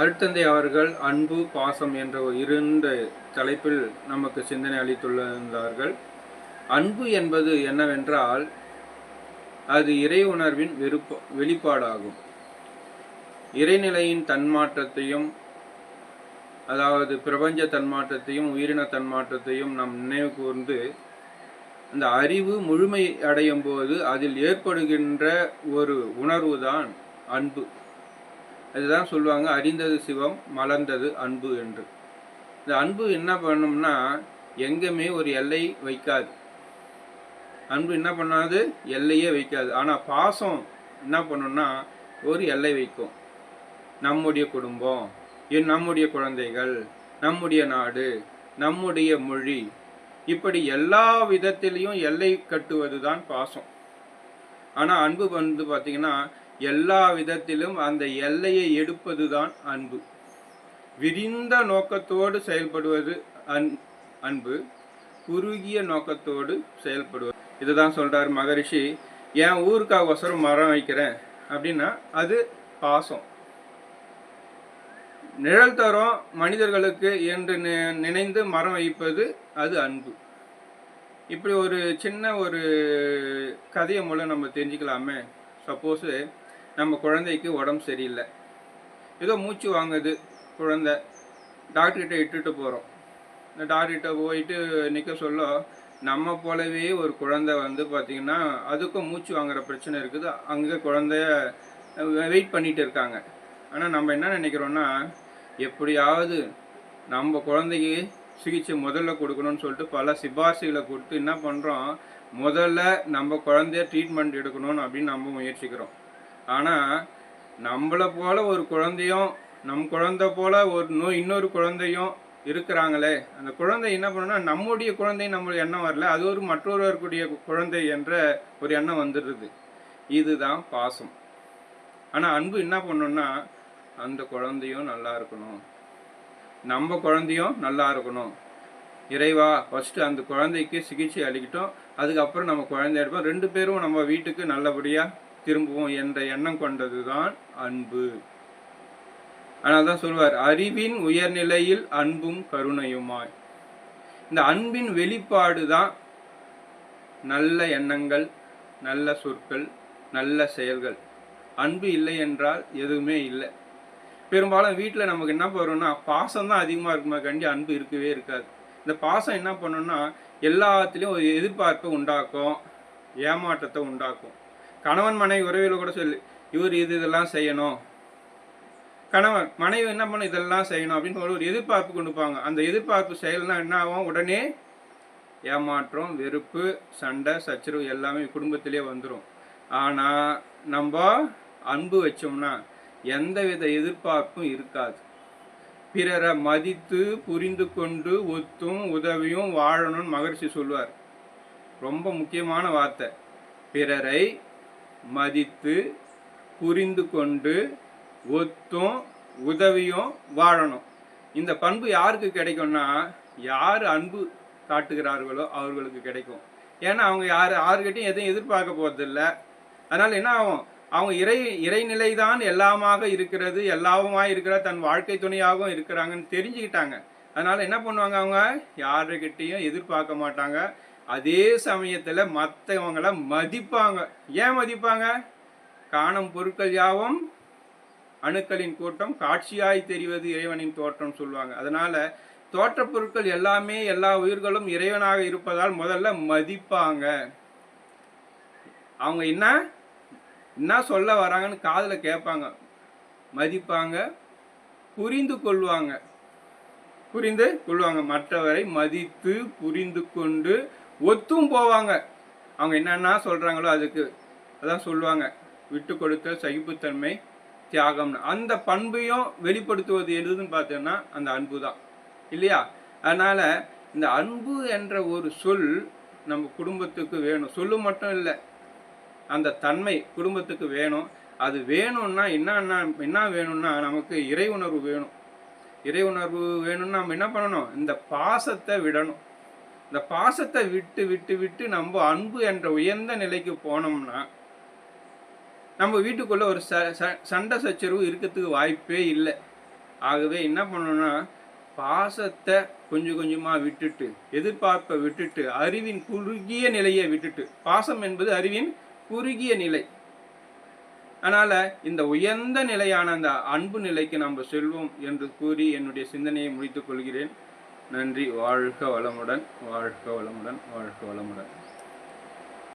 அருட்தந்தை அவர்கள் அன்பு பாசம் என்ற ஒரு தலைப்பில் நமக்கு சிந்தனை அளித்துள்ளார்கள் அன்பு என்பது என்னவென்றால் அது இறை உணர்வின் விருப்ப வெளிப்பாடாகும். இறைநிலையின் தன்மாற்றத்தையும் அதாவது பிரபஞ்ச தன்மாற்றத்தையும் உயிரின தன்மாற்றத்தையும் நாம் நினைவு கூர்ந்து அந்த அறிவு முழுமை அடையும் போது அதில் ஏற்படுகின்ற ஒரு உணர்வு தான் அன்பு. அதுதான் சொல்லுவாங்க அறிந்தது சிவம் மலர்ந்தது அன்பு என்று. இந்த அன்பு என்ன பண்ணும்னா எங்கேயுமே ஒரு எல்லை வைக்காது. அன்பு என்ன பண்ணாது? எல்லையே வைக்காது. ஆனால் பாசம் என்ன பண்ணும்னா ஒரு எல்லை வைக்கும். நம்முடைய குடும்பம் என் நம்முடைய குழந்தைகள் நம்முடைய நாடு நம்முடைய மொழி இப்படி எல்லா விதத்திலையும் எல்லை கட்டுவது தான் பாசம். ஆனால் அன்பு வந்து பார்த்திங்கன்னா எல்லா விதத்திலும் அந்த எல்லையை எடுப்பதுதான் அன்பு. விரிந்த நோக்கத்தோடு செயல்படுவது அன் அன்பு குறுகிய நோக்கத்தோடு செயல்படுவது. இதுதான் சொல்றார் மகரிஷி என் ஊருக்காக ஒசரம் மரம் வைக்கிறேன்? அப்படின்னா அது பாசம். நிழல் தரும் மனிதர்களுக்கு என்று நி- நினைந்து மரம் வைப்பது அது அன்பு. இப்படி ஒரு சின்ன ஒரு கதையை மூலம் நம்ம தெரிஞ்சுக்கலாமே. சப்போஸு நம்ம குழந்தைக்கு உடம்பு சரியில்லை. ஏதோ மூச்சு வாங்குது குழந்த. டாக்டர்கிட்ட இட்டுட்டு போகிறோம் இந்த டாக்டர்கிட்ட போயிட்டு நிற்க சொல்ல நம்ம போலவே ஒரு குழந்தை வந்து பார்த்திங்கன்னா அதுக்கும் மூச்சு வாங்குற பிரச்சனை இருக்குது. அங்கே குழந்தைய வெயிட் பண்ணிகிட்டு இருக்காங்க. ஆனால் நம்ம என்ன நினைக்கிறோன்னா எப்படியாவது நம்ம குழந்தைக்கு சிகிச்சை முதல்ல கொடுக்கணும்னு சொல்லிட்டு பல சிபாரிசுகளை கொடுத்து என்ன பண்ணுறோம் முதல்ல நம்ம குழந்தைய ட்ரீட்மெண்ட் எடுக்கணும்னு அப்படின்னு நம்ம முயற்சிக்கிறோம். ஆனால் நம்மளை போல் ஒரு குழந்தையும் நம் குழந்தை போல் ஒரு நோ இன்னொரு குழந்தையும் இருக்கிறாங்களே. அந்த குழந்தை என்ன பண்ணுன்னா நம்முடைய குழந்தை நம்மளுக்கு எண்ணம் வரல அது ஒரு மற்றொருவருக்குடைய குழந்தை என்ற ஒரு எண்ணம் வந்துடுது. இதுதான் பாசம். ஆனால் அன்பு என்ன பண்ணுன்னா அந்த குழந்தையும் நல்லா இருக்கணும். நம்ம குழந்தையும் நல்லா இருக்கணும். இறைவா ஃபஸ்ட்டு அந்த குழந்தைக்கு சிகிச்சை அளிக்கட்டும் அதுக்கப்புறம் நம்ம குழந்தை எடுப்போம். ரெண்டு பேரும் நம்ம வீட்டுக்கு நல்லபடியாக திரும்புவோம் என்ற எண்ணம் கொண்டது தான் அன்பு. ஆனால் தான் சொல்வார் அறிவின் உயர்நிலையில் அன்பும் கருணையுமாய். இந்த அன்பின் வெளிப்பாடு தான் நல்ல எண்ணங்கள் நல்ல சொற்கள் நல்ல செயல்கள். அன்பு இல்லை என்றால் எதுவுமே இல்லை. பெரும்பாலும் வீட்டில் நமக்கு என்ன பண்ணுறோம்னா பாசம் தான் அதிகமாக இருக்குமா கண்டி அன்பு இருக்கவே இருக்காது. இந்த பாசம் என்ன பண்ணணும்னா எல்லாத்துலேயும் ஒரு எதிர்பார்ப்பை உண்டாக்கும் ஏமாற்றத்தை உண்டாக்கும். கணவன் மனைவி உறவில் கூட சொல்லு இவர் இது இதெல்லாம் செய்யணும். கணவன் மனைவி என்ன பண்ணும் இதெல்லாம் செய்யணும் அப்படின்னு ஒரு எதிர்பார்ப்பு கொண்டுப்பாங்க அந்த எதிர்பார்ப்பு செயல்னா என்ன ஆகும்? உடனே ஏமாற்றம் வெறுப்பு சண்டை சச்சரவு எல்லாமே குடும்பத்திலே வந்துடும் ஆனால் நம்ம அன்பு வச்சோம்னா எந்தவித எதிர்பார்ப்பும் இருக்காது. பிறரை மதித்து புரிந்து கொண்டு ஒத்தும் உதவியும் வாழணும்னு மகர்ஷி சொல்வார் ரொம்ப முக்கியமான வார்த்தை. பிறரை மதித்து புரிந்து கொண்டு ஒத்தும் உதவியும் வாழணும். இந்த பண்பு யாருக்கு கிடைக்கும்னா யார் அன்பு காட்டுகிறார்களோ அவர்களுக்கு கிடைக்கும். ஏன்னா அவங்க யார் யாருக்கிட்டையும் எதையும் எதிர்பார்க்க போறதில்ல. அதனால் என்ன ஆகும்? அவங்க இறை இறைநிலை தான் எல்லாமாக இருக்கிறது எல்லாவுமாய் இருக்கிற தன் வாழ்க்கை துணையாகவும் இருக்கிறாங்கன்னு தெரிஞ்சுக்கிட்டாங்க. அதனால் என்ன பண்ணுவாங்க அவங்க? யாருக்கிட்டையும் எதிர்பார்க்க மாட்டாங்க. அதே சமயத்தில் மற்றவங்கள மதிப்பாங்க. ஏன் மதிப்பாங்க? காணும் பொருட்கள் யாவும் அணுக்களின் கூட்டம் காட்சியாய் தெரிவது இறைவனின் தோற்றம் சொல்லுவாங்க. அதனால தோற்ற பொருட்கள் எல்லாமே எல்லா உயிர்களும் இறைவனாக இருப்பதால் முதல்ல மதிப்பாங்க. அவங்க என்ன? என்ன சொல்ல வராங்கன்னு காதில் கேட்பாங்க. மதிப்பாங்க புரிந்து கொள்வாங்க. புரிந்து கொள்வாங்க. மற்றவரை மதித்து புரிந்து கொண்டு ஒத்தும் போவாங்க. அவங்க என்னென்ன சொல்கிறாங்களோ அதுக்கு அதான் சொல்லுவாங்க. விட்டு கொடுத்த சகிப்புத்தன்மை தியாகம்னு. அந்த பண்பையும் வெளிப்படுத்துவது எதுன்னு பார்த்தோன்னா அந்த அன்பு தான். இல்லையா? அதனால் இந்த அன்பு என்ற ஒரு சொல் நம்ம குடும்பத்துக்கு வேணும். சொல்லு மட்டும் இல்லை. அந்த தன்மை குடும்பத்துக்கு வேணும். அது வேணும்னா என்னன்னா என்ன வேணும்னா நமக்கு இறை உணர்வு வேணும். இறை உணர்வு வேணும்னா நம்ம என்ன பண்ணணும்? இந்த பாசத்தை விடணும். இந்த பாசத்தை விட்டு விட்டு விட்டு நம்ம அன்பு என்ற உயர்ந்த நிலைக்கு போனோம்னா நம்ம வீட்டுக்குள்ள ஒரு ச ச- சண்டை சச்சரவு இருக்கிறதுக்கு வாய்ப்பே இல்லை. ஆகவே என்ன பண்ணணும்னா பாசத்தை கொஞ்சம் கொஞ்சமாக விட்டுட்டு எதிர்பார்ப்பை விட்டுட்டு அறிவின் குறுகிய நிலையை விட்டுட்டு பாசம் என்பது அறிவின் குறுகிய நிலை. அதனால் இந்த உயர்ந்த நிலையான அந்த அன்பு நிலைக்கு நம்ம செல்வோம் என்று கூறி என்னுடைய சிந்தனையை முடித்துக் கொள்கிறேன். நன்றி வாழ்க வளமுடன் வாழ்க வளமுடன் வாழ்க வளமுடன்.